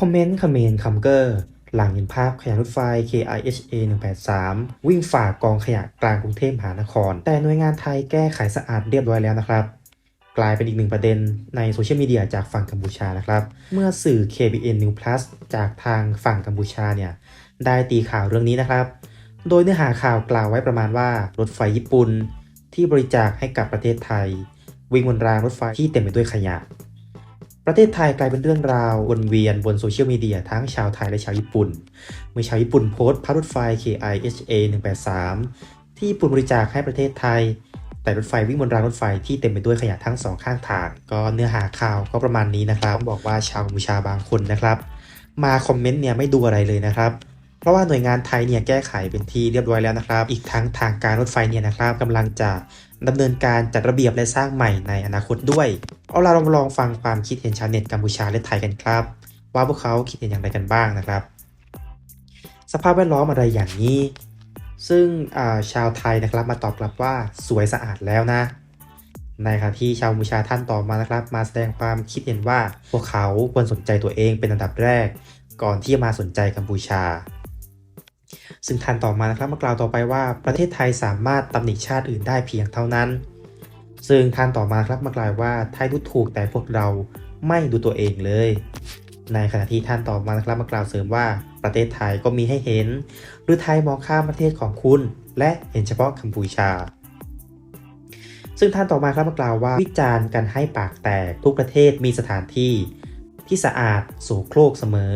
คอมเมนต์คอมเมนต์คัมเกอร์หลังเห็นภาพขยะรถไฟ KIHA 183 วิ่งฝ่ากองขยะกลางกรุงเทพมหานคร แต่หน่วยงานไทยแก้ไขสะอาดเรียบร้อยแล้วนะครับ กลายเป็นอีกหนึ่งประเด็นในโซเชียลมีเดียจากฝั่งกัมพูชานะครับ เมื่อสื่อ KBN New Plus จากทางฝั่งกัมพูชาเนี่ย ได้ตีข่าวเรื่องนี้นะครับ โดยเนื้อหาข่าวกล่าวไว้ประมาณว่ารถไฟญี่ปุ่นที่บริจาคให้กับประเทศไทย วิ่งบนรางรถไฟที่เต็มไปด้วยขยะ ประเทศไทยกลายเป็นเรื่องราววนเวียนบนโซเชียลมีเดียทั้งชาวไทยและชาวญี่ปุ่น เมื่อชาวญี่ปุ่นโพสต์ภารถไฟ KIHA 183 ที่ญี่ปุ่นบริจาคให้ประเทศไทย แต่รถไฟวิ่งบนรางรถไฟที่เต็มไปด้วยขยะทั้งสองข้างทาง ก็เนื้อหาข่าวก็ประมาณนี้นะครับบอกว่าชาวกัมพูชาบางคนนะครับ มาคอมเมนต์เนี่ยไม่ดูอะไรเลยนะครับเพราะว่าหน่วยงานไทยเนี่ยแก้ไขเป็นที่เรียบร้อยแล้วนะครับ อีกทั้งทางการรถไฟเนี่ยนะครับกำลังจะ ดำเนินการจัดระเบียบและสร้างใหม่ในอนาคตด้วย เอาล่ะเรามาลองฟังความคิดเห็นชาวเน็ตกัมพูชาและไทยกันครับ ว่าพวกเขาคิดเห็นอย่างไรกันบ้างนะครับ สภาพแวดล้อมอะไรอย่างนี้ ซึ่งชาวไทยนะครับมาตอบกลับว่าสวยสะอาดแล้วนะในขณะที่ชาวกัมพูชาท่านต่อมานะครับ มาแสดงความคิดเห็นว่าพวกเขาควรสนใจตัวเองเป็นอันดับแรก ก่อนที่จะมาสนใจกัมพูชา ซึ่งท่านต่อมานะครับมากล่าวต่อไปว่าประเทศไทยสามารถตำหนิชาติอื่นได้เพียงเท่านั้น ซึ่งท่านต่อมาครับมากล่าวว่าไทยดูถูกแต่พวกเราไม่ดูตัวเองเลย ในขณะที่ท่านต่อมานะครับมากล่าวเสริมว่าประเทศไทยก็มีให้เห็น หรือไทยมองข้ามประเทศของคุณ และเห็นเฉพาะกัมพูชา ซึ่งท่านต่อมาครับมากล่าวว่าวิจารณ์กันให้ปากแตกทุกประเทศมีสถานที่ที่สะอาดโสโครกเสมอ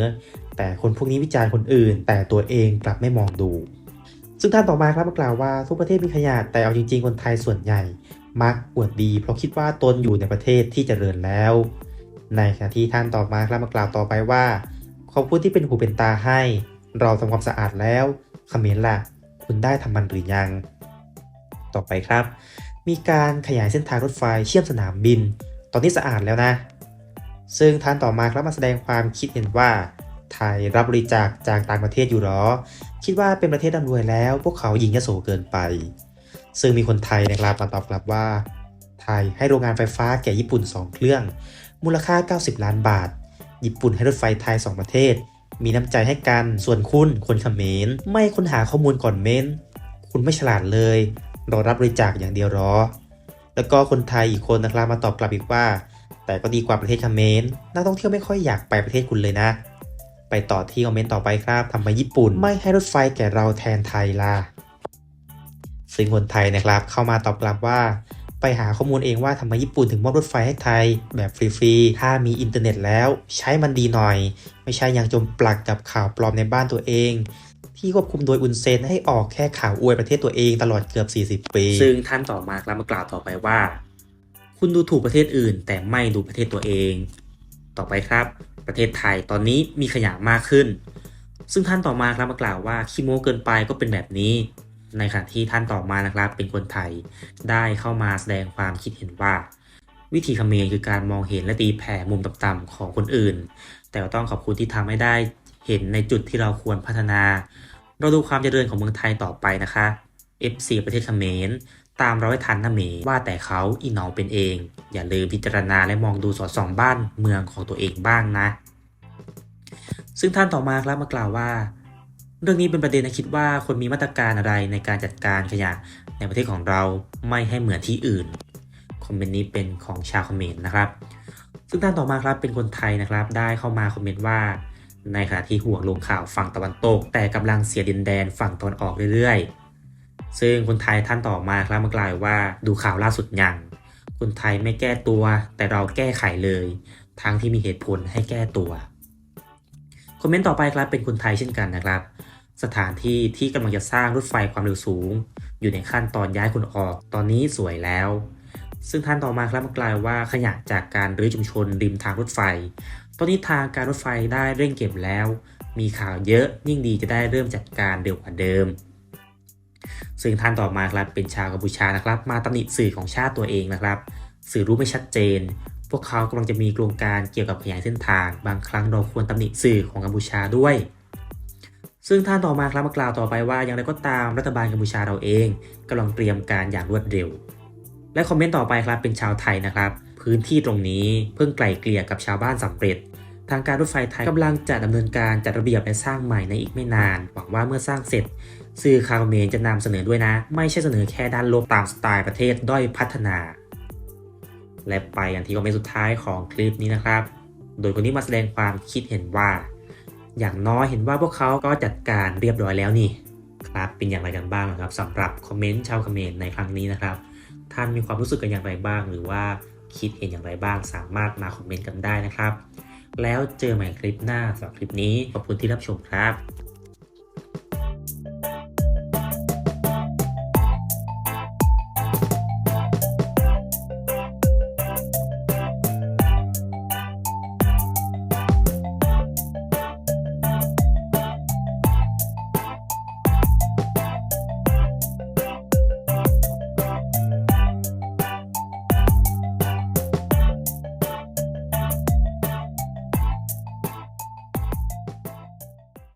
แต่คนพวกนี้วิจารณ์คนอื่น แต่ตัวเองกลับไม่มองดู ซึ่งท่านต่อมาครับมากล่าวว่าทุกประเทศมีขยะแต่เอาจริง ๆ คนไทยส่วนใหญ่ มักอวดดี เพราะคิดว่าตนอยู่ในประเทศที่เจริญแล้ว ในขณะที่ท่านต่อมาครับมากล่าวต่อไปว่าขอบคุณที่เป็นหูเป็นตาให้ เราทำความสะอาดแล้วเขมรล่ะ คุณได้ทำมันหรือยัง ต่อไปครับ มีการขยายเส้นทางรถไฟเชื่อมสนามบิน ตอนนี้สะอาดแล้วนะ ซึ่งท่านต่อมาครับมาแสดงความคิดเห็นว่า ไทยรับบริจาคจากต่างประเทศอยู่หรอ คิดว่าเป็นประเทศร่ำรวยแล้ว พวกเขายิงยโสเกินไป ซึ่งมีคนไทยนะครับมาตอบกลับว่า ไทยให้โรงงานไฟฟ้าแก่ญี่ปุ่น 2 เครื่อง มูลค่า 90 ล้านบาท ญี่ปุ่นให้รถไฟไทย 2 ประเทศ มีน้ำใจให้กัน ส่วนคุณคนเขมรไม่ค้นหาข้อมูลก่อนเม้น คุณไม่ฉลาดเลยรอรับบริจาคอย่างเดียวหรอ แล้วก็คนไทยอีกคนนะครับมาตอบกลับอีกว่าแต่ก็ดีกว่าประเทศเขมรนักท่องเที่ยวไม่ค่อยอยากไปประเทศคุณเลยนะ ไปต่อที่คอมเมนต์ต่อไปครับทำไมญี่ปุ่น ไม่ให้รถไฟแก่เราแทนไทยล่ะซึ่งคนไทยนะครับเข้ามาตอบกลับว่า ไปหาข้อมูลเองว่าทำไมญี่ปุ่นถึงมอบรถไฟให้ไทย แบบฟรีๆ ถ้ามีอินเทอร์เน็ตแล้ว ใช้มันดีหน่อย ไม่ใช่ยังจมปลักกับข่าวปลอมในบ้านตัวเองที่ควบคุมโดยอุนเซนให้ออกแค่ข่าวอวยประเทศตัวเองตลอดเกือบ 40 ปี ซึ่งท่านต่อมาครับมากล่าวต่อไปว่า คุณดูถูกประเทศอื่น แต่ไม่ดูประเทศตัวเอง ต่อไปครับ ประเทศไทยตอนนี้มีขยะมากขึ้น ซึ่งท่านต่อมาครับมากล่าวว่าขี้โม้เกินไปก็เป็นแบบนี้ ในขณะที่ท่านต่อมานะครับเป็นคนไทย ได้เข้ามาแสดงความคิดเห็นว่า วิธีเขมรคือการมองเห็นและตีแผ่มุมต่ำๆของคนอื่น แต่ต้องขอบคุณที่ทำให้ได้เห็นในจุดที่เราควรพัฒนา เราดูความเจริญของเมืองไทยต่อไปนะคะ F4 ประเทศเขมร ตามร้อยทันนะเมว่าแต่เขาอีหนองเป็นเอง อย่าลืมพิจารณาและมองดูสอดส่องบ้านเมืองของตัวเองบ้างนะ ซึ่งท่านต่อมาครับมากล่าวว่า เรื่องนี้เป็นประเด็นนะคิดว่าคนมีมาตรการอะไรในการจัดการขยะในประเทศของเราไม่ให้เหมือนที่อื่นคอมเมนต์นี้เป็นของชาวคอมเมนต์นะครับ ซึ่งท่านต่อมาครับเป็นคนไทยนะครับ ได้เข้ามาคอมเมนต์ว่า ในขณะที่ห่วงลงข่าวฝั่งตะวันตก แต่กำลังเสียดินแดนฝั่งตะวันออกเรื่อยๆ ซึ่งคนไทยท่านต่อมาครับมากล่าวว่าดูข่าวล่าสุดยังคนไทยไม่แก้ตัว แต่เราแก้ไขเลย ทั้งที่มีเหตุผลให้แก้ตัวคอมเมนต์ต่อไปครับเป็นคนไทยเช่นกันนะครับ สถานที่ที่กำลังจะสร้างรถไฟความเร็วสูง อยู่ในขั้นตอนย้ายคนออก ตอนนี้สวยแล้ว ซึ่งท่านต่อมาครับมากล่าวว่าขยะจากการรื้อชุมชนริมทางรถไฟ ตอนนี้ทางการรถไฟได้เร่งเก็บแล้ว มีข่าวเยอะยิ่งดีจะได้เริ่มจัดการเร็วกว่าเดิม ซึ่งท่านต่อมาครับเป็นชาวกัมพูชานะครับ มาตำหนิสื่อของชาติตัวเองนะครับ สื่อรู้ไม่ชัดเจน พวกเขากำลังจะมีโครงการเกี่ยวกับขยายเส้นทาง บางครั้งเราควรตำหนิสื่อของกัมพูชาด้วย ซึ่งท่านต่อมาครับมากล่าวต่อไปว่าอย่างไรก็ตามรัฐบาลกัมพูชาเราเองกำลังเตรียมการอย่างรวดเร็ว และคอมเมนต์ต่อไปครับเป็นชาวไทยนะครับ พื้นที่ตรงนี้เพิ่งไกล่เกลี่ยกับชาวบ้านสำเร็จทางการรถไฟไทยกำลังจะดำเนินการจัดระเบียบและสร้างใหม่ในอีกไม่นาน หวังว่าเมื่อสร้างเสร็จ สื่อข่าวเมรจะนำเสนอด้วยนะ ไม่ใช่เสนอแค่ด้านลบตามสไตล์ประเทศด้อยพัฒนา และไปกันที่คอมเมนต์สุดท้ายของคลิปนี้นะครับ โดยคนนี้มาแสดงความคิดเห็นว่า อย่างน้อยเห็นว่าพวกเขาก็จัดการเรียบร้อยแล้วนี่ครับเป็นอย่างไรกันบ้างนะครับสำหรับคอมเมนต์ชาวเขมรในครั้งนี้นะครับ ท่านมีความรู้สึกกันอย่างไรบ้าง หรือว่าคิดเห็นอย่างไรบ้าง สามารถมาคอมเมนต์กันได้นะครับ แล้วเจอใหม่คลิปหน้าสำหรับคลิปนี้ขอบคุณที่รับชมครับ